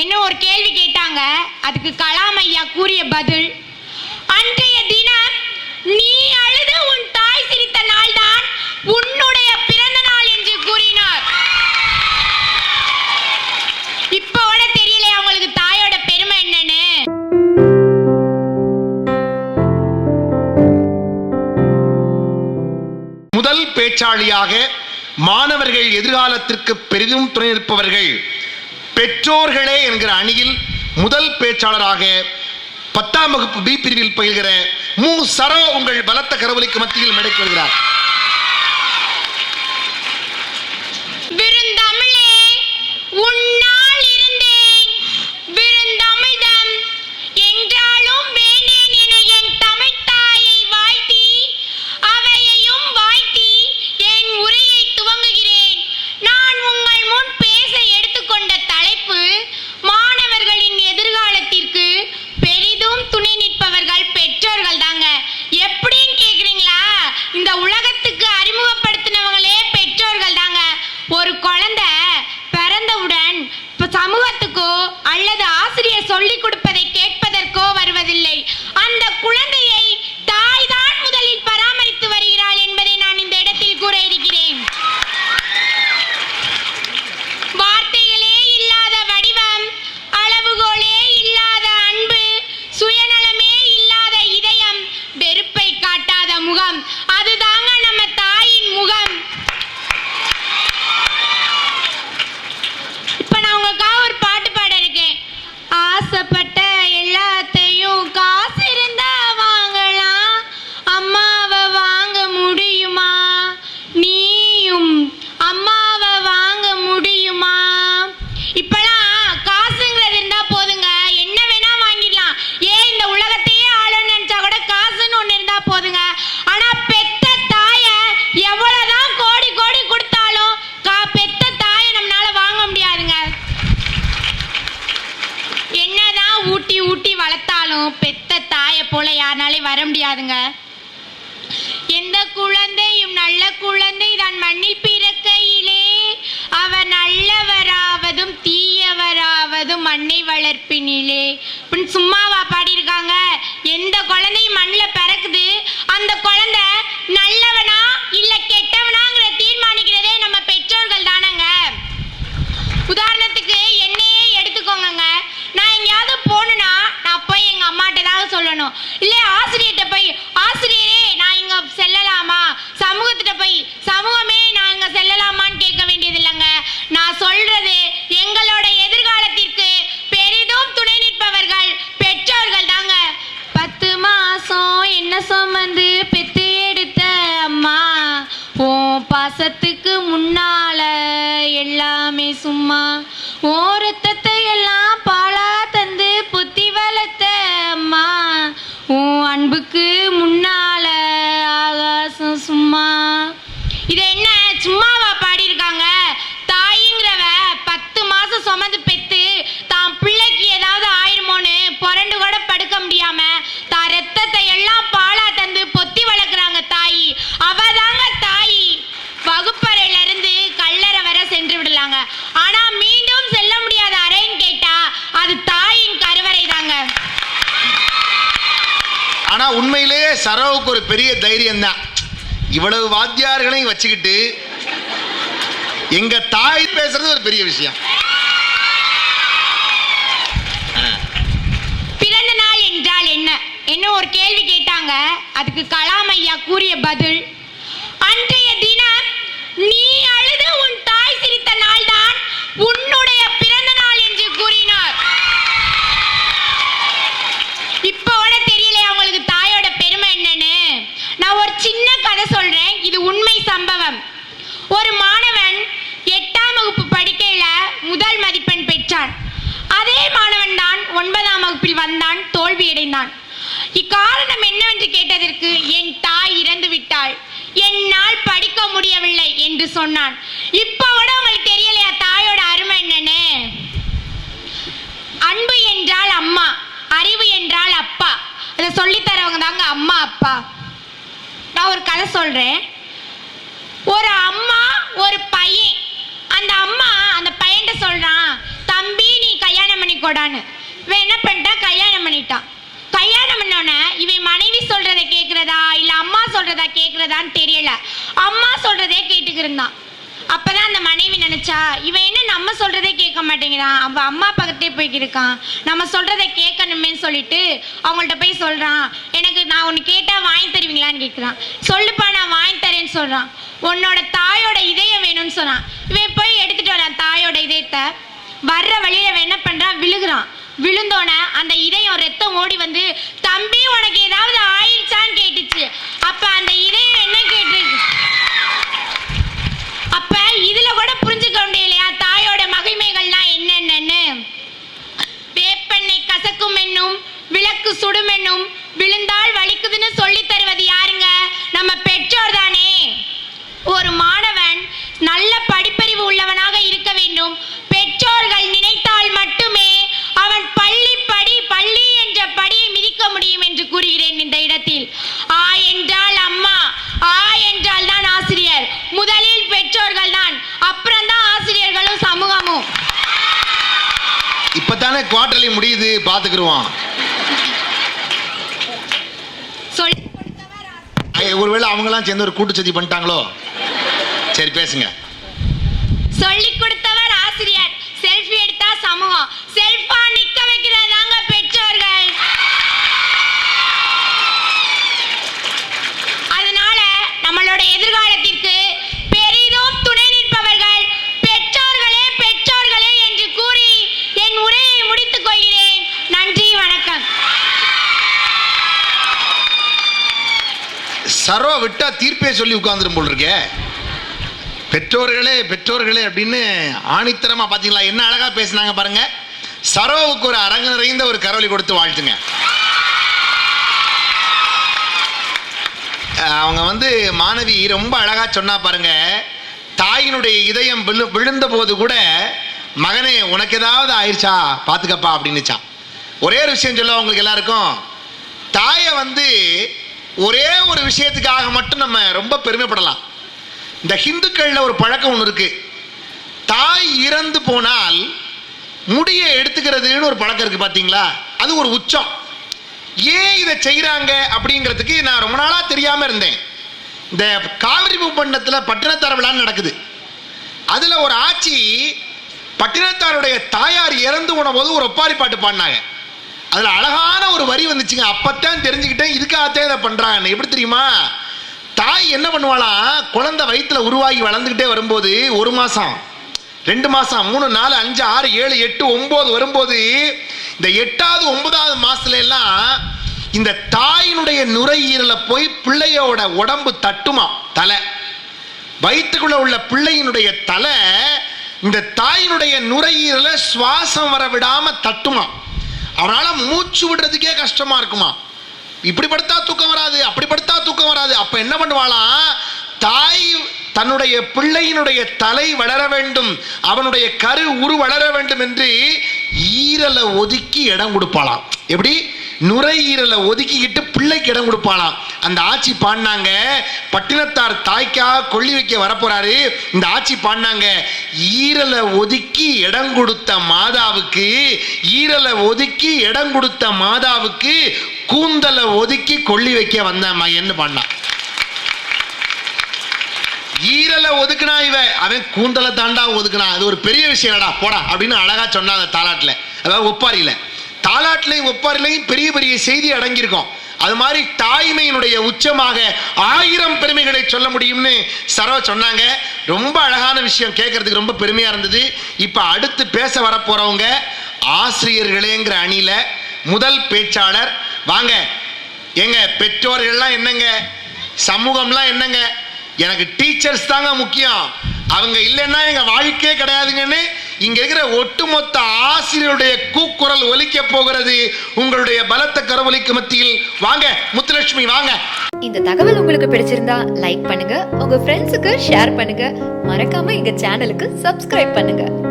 என்ன ஒரு கேள்வி கேட்டாங்க. அதுக்கு கலாம் ஐயா கூறிய பதில் அன்றைய தினம் நீ அழுது உன் தாய் சிரித்த நாள்தான் உன்னுடைய பிறந்த நாள் என்று கூறினார். இப்போட தெரியல அவங்களுக்கு தாயோட பெருமை என்னன்னு? முதல் பேச்சாளியாக மாணவர்கள் எதிர்காலத்திற்கு பெரிதும் துணை நிற்பவர்கள் பெற்றோர்களே என்கிற அணியில் முதல் பேச்சாளராக பத்தாம் வகுப்பு பி பிரிவில் பயில்கிற மு. சரோ உங்கள் பலத்த கரவலிக்கு மத்தியில் மேடைக்கு வருகிறார். விருந்தமிழே உன்னால் குழந்தை கிடையாதுங்க எந்த குழந்தையும் நல்ல குழந்தை தான் மண்ணில் பிறக்கையிலே அவர் நல்லவராவதும் தீயவராவதும் மண்ணை வளர்ப்பினிலே. அப்படின்னு சும்மாவா பாடியிருக்காங்க. எந்த குழந்தையும் மண்ணில் பிறக்குது. அந்த குழந்தை நல்லவனா இல்ல கெட்டவனாங்கிற தீர்மானிக்கிறதே நம்ம பெற்றோர்கள் தானங்க உதாரணத்துக்கு என்னையே எடுத்துக்கோங்கங்க நான் எங்கேயாவது போகணுன்னா நான் போய் எங்க அம்மாட்ட தான் சொல்லணும் இல்லை ஆசிரியர்கிட்ட போய் ஆசிரியரே நான் இங்க செல்லலாமா? சமூகத்திட்ட போய் சமூகமே நான் இங்க செல்லலாமான்னு கேட்க வேண்டியது இல்லைங்க நான் சொல்றது எங்களோட எதிர்காலத்திற்கு பெரிதும் துணை நிற்பவர்கள் பெற்றோர்கள் தாங்க. பத்து மாசம் என்ன சுமந்து பெத்து எடுத்த அம்மா? ஓ பாசத்துக்கு முன்னால எல்லாமே சும்மா உன் அன்புக்கு முன்னால ஆகாசம் சும்மா. இது என்ன சும்மாவா பாடியிருக்காங்க தாயிங்கிறவ பத்து மாசம் சுமந்து பெத்து தான் பிள்ளைக்கு ஏதாவது ஆயிருமோன்னு புரண்டு கூட படுக்க முடியாம தான் ரத்தத்தை எல்லாம் பாலா தந்து பொத்தி வளர்க்குறாங்க தாயி அவ தாங்க தாயி வகுப்பறையில இருந்து கல்லறை வரை சென்று விடலாங்க ஆனா மீண்டும் செல்ல முடியாத அறைன்னு கேட்டா அது தாயின் கருவறை தாங்க ஆனா உண்மையிலேயே சரவுக்கு ஒரு பெரிய தைரியம் தான் இவ்வளவு வாத்தியார்களையும் வச்சுக்கிட்டு எங்க தாய் பேசுறது ஒரு பெரிய விஷயம். பிறந்த நாள் என்றால் என்ன? என்ன ஒரு கேள்வி கேட்டாங்க? அதுக்கு கலாம் ஐயா கூறிய பதில் அன்றைய தினம் நீ அழுது உன் தாய் சிரித்த நாள்தான். உன்னோட பிறந்த நாள் என்று கூறினார் இப்போட தெரியல அவங்களுக்கு தாயோட பெருமை என்னன்னு நான் ஒரு சின்ன கதை சொல்றேன் இது உண்மை சம்பவம் ஒரு மாணவன் எட்டாம் வகுப்பு படிக்கையில முதல் மதிப்பெண் பெற்றான் அதே மாணவன் தான் ஒன்பதாம் வகுப்பில் வந்தான் தோல்வியடைந்தான் இக்காரணம் என்னவென்று கேட்டதற்கு என் தாய் இறந்து விட்டாள். என்னால் படிக்க முடியவில்லை என்று சொன்னான். இப்போ கூட உங்களுக்கு தெரியலையா தாயோட அருமை என்னன்னு? அன்பு என்றால் அம்மா அறிவு என்றால் அப்பா. அதை சொல்லித்தரவங்க தாங்க அம்மா அப்பா. நான் ஒரு கதை சொல்றேன். ஒரு அம்மா ஒரு பையன். அந்த அம்மா அந்த பையன்கிட்ட சொல்றான் தம்பி நீ கல்யாணம் பண்ணி கொடான்னு இவன் என்ன பண்ணிட்டான் கல்யாணம் பண்ணிட்டான். கல்யாணம் பண்ணோன்னே இவன் மனைவி சொல்றதை கேட்கறதா இல்ல அம்மா சொல்றதா கேட்கறதான்னு தெரியல. அம்மா சொல்றதே கேட்டுக்கிருந்தான் அப்பதான் அந்த மனைவி நினைச்சா இவன் என்ன நம்ம சொல்றதே கேட்க மாட்டேங்கிறான். அவன் அம்மா பக்கத்தே போய்க்கிருக்கான் நம்ம சொல்றதை கேட்கணுமேன்னு சொல்லிட்டு அவங்கள்ட்ட போய் சொல்றான். எனக்கு நான் ஒன்று கேட்டா வாங்கி தருவீங்களான்னு கேட்குறான் சொல்லுப்பா நான் வாங்கி தரேன்னு சொல்றான். உன்னோட தாயோட இதயம் வேணும்னு சொன்னான். இவன் போய் எடுத்துட்டு வரான் தாயோட இதயத்தை. வர்ற வழியில அவன் என்ன பண்றான்? விழுகுறான். விழுந்தோன அந்த இதயம் ரத்தம் ஓடி வந்து தம்பி உனக்கு ஏதாவது ஆயிடுச்சான்னு கேட்டுச்சு. அப்ப அந்த இதயம் என்ன கேட்டுருக்கு அப்ப இதுல கூட புரிஞ்சுக்க முடியலையா? தாயோட மகிமைகள்லாம் என்னென்னு வேப்பெண்ணெய் கசக்கும் என்னும் விளக்கு சுடும் என்னும் விழுந்தால் வலிக்குதுன்னு சொல்லி தருவது யாருங்க? நம்ம பெற்றோர் தானே. ஒரு மாணவன் நல்ல படிப்பறிவு உள்ளவனாக இருக்க வேண்டும். ஆ என்றால் அம்மா ஆ என்றால் தான் ஆசிரியர். முதலில் பெற்றோர்கள் தான் அப்புறம் தான் ஆசிரியர்களும் சமூகமும். இப்பதானே குவார்டர்லி முடியுது பாத்துக்கிருவோம் ஒருவேளை அவங்களாம் சேர்ந்து ஒரு கூட்டுச்சதி பண்ணிட்டாங்களோ? சரி பேசுங்க. சொல்லி கொடுத்தவர் ஆசிரியர். செல்ஃபி எடுத்தா சமூகம். செல்ஃபா நிக்க வைக்கிறதாங்க பெற்றோர்கள் அதனால நம்மளோட எதிர்காலத்திற்கு பெரிதும் துணை நிற்பவர்கள் பெற்றோர்களே பெற்றோர்களே என்று கூறி என் உரையை முடித்துக் கொள்கிறேன். நன்றி வணக்கம். சரோ விட்டா தீர்ப்பே சொல்லி உட்கார்ந்துரும் போல் இருக்கே பெற்றோர்களே பெற்றோர்களே அப்படின்னு ஆணித்தரமா பாத்தீங்களா? என்ன அழகா பேசுனாங்க பாருங்க. சரோவுக்கு ஒரு அரங்கு நிறைந்த ஒரு கரவலி கொடுத்து வாழ்த்துங்க. அவங்க வந்து மாணவி ரொம்ப அழகா சொன்னா பாருங்க தாயினுடைய இதயம் விழு விழுந்த போது கூட மகனே உனக்கு ஏதாவது ஆயிடுச்சா பாத்துக்கப்பா அப்படின்னுச்சான் ஒரே ஒரு விஷயம் சொல்ல உங்களுக்கு எல்லாருக்கும். தாயை வந்து ஒரே ஒரு விஷயத்துக்காக மட்டும் நம்ம ரொம்ப பெருமைப்படலாம். இந்த ஹிந்துக்களில் ஒரு பழக்கம் ஒன்று இருக்கு. தாய் இறந்து போனால் முடியை எடுத்துக்கிறதுன்னு ஒரு பழக்கம் இருக்கு பார்த்தீங்களா அது ஒரு உச்சம். ஏன் இதை செய்கிறாங்க அப்படிங்கிறதுக்கு நான் ரொம்ப நாளாக தெரியாமல் இருந்தேன். இந்த காவிரி பூப்பண்டத்தில் பட்டினத்தார் விழான்னு நடக்குது. அதில் ஒரு ஆட்சி பட்டினத்தாருடைய தாயார் இறந்து போது ஒரு ஒப்பாரி பாட்டு பாடினாங்க. அதில் அழகான ஒரு வரி வந்துச்சுங்க. அப்பத்தான் தெரிஞ்சுக்கிட்டேன் இதுக்காகத்தான் இதை பண்ணுறாங்கன்னு எப்படி தெரியுமா? தாய் என்ன பண்ணுவாளாம் குழந்தை வயிற்றில் உருவாகி வளர்ந்துக்கிட்டே வரும்போது ஒரு மாதம் ரெண்டு மாதம் மூணு நாலு அஞ்சு ஆறு ஏழு எட்டு ஒம்பது வரும்போது இந்த எட்டாவது ஒன்பதாவது மாசத்துல எல்லாம் இந்த தாயினுடைய நுரையீரலை போய் பிள்ளையோட உடம்பு தட்டுமா? தலை. வயிற்றுக்குள்ள உள்ள பிள்ளையினுடைய தலை இந்த தாயினுடைய நுரையீரலை சுவாசம் வர விடாம தட்டுமா? அவனால மூச்சு விடுறதுக்கே கஷ்டமா இருக்குமா? இப்படி படுத்தா தூக்கம் வராது அப்படி படுத்தா தூக்கம் வராது. அப்ப என்ன பண்ணுவாளாம் தாய் தன்னுடைய பிள்ளையினுடைய தலை வளர வேண்டும் அவனுடைய கரு உரு வளர வேண்டும் என்று ஈரலை ஒதுக்கி இடம் கொடுப்பாளாம். எப்படி? நுரையீரலை ஒதுக்கிக்கிட்டு பிள்ளைக்கு இடம் கொடுப்பாளாம். அந்த ஆட்சி பாடினாங்க பட்டினத்தார் தாய்க்கா கொள்ளி வைக்க வரப்போறாரு. இந்த ஆட்சி பாடினாங்க ஈரலை ஒதுக்கி இடம் கொடுத்த மாதாவுக்கு ஈரலை ஒதுக்கி இடம் கொடுத்த மாதாவுக்கு கூந்தலை ஒதுக்கி கொள்ளி வைக்க வந்த மகன்னு பாடினான். ஈரலை ஒதுக்குனா இவ அவன் கூந்தலை தாண்டா ஒதுக்குனா. அது ஒரு பெரிய விஷயம்டா போடா அப்படின்னு அழகா சொன்னா அந்த அதாவது ஒப்பாரியில. தாலாட்டிலையும் ஒப்பாரிலையும் பெரிய பெரிய செய்தி அடங்கியிருக்கும். அது மாதிரி தாய்மையினுடைய உச்சமாக ஆயிரம் பெருமைகளை சொல்ல முடியும்னு சரோ சொன்னாங்க. ரொம்ப அழகான விஷயம் கேட்கறதுக்கு ரொம்ப பெருமையா இருந்தது. இப்ப அடுத்து பேச வரப்போறவங்க ஆசிரியர்களேங்கிற அணியில முதல் பேச்சாளர். வாங்க எங்க பெற்றோர்கள்லாம் என்னங்க? சமூகம்லாம் என்னங்க? எனக்கு டீச்சர்ஸ் தாங்க முக்கியம். அவங்க இல்லைன்னா எங்க வாழ்க்கையே கிடையாதுங்கன்னு இங்க இருக்கிற ஒட்டுமொத்த ஆசிரியருடைய கூக்குரல் ஒலிக்க போகிறது உங்களுடைய பலத்த கரவொலிக்கு மத்தியில். வாங்க முத்துலட்சுமி வாங்க. இந்த தகவல் உங்களுக்கு பிடிச்சிருந்தா லைக் பண்ணுங்க. உங்க ஃப்ரெண்ட்ஸுக்கு ஷேர் பண்ணுங்க. மறக்காம எங்க சேனலுக்கு சப்ஸ்கிரைப் பண்ணுங்க.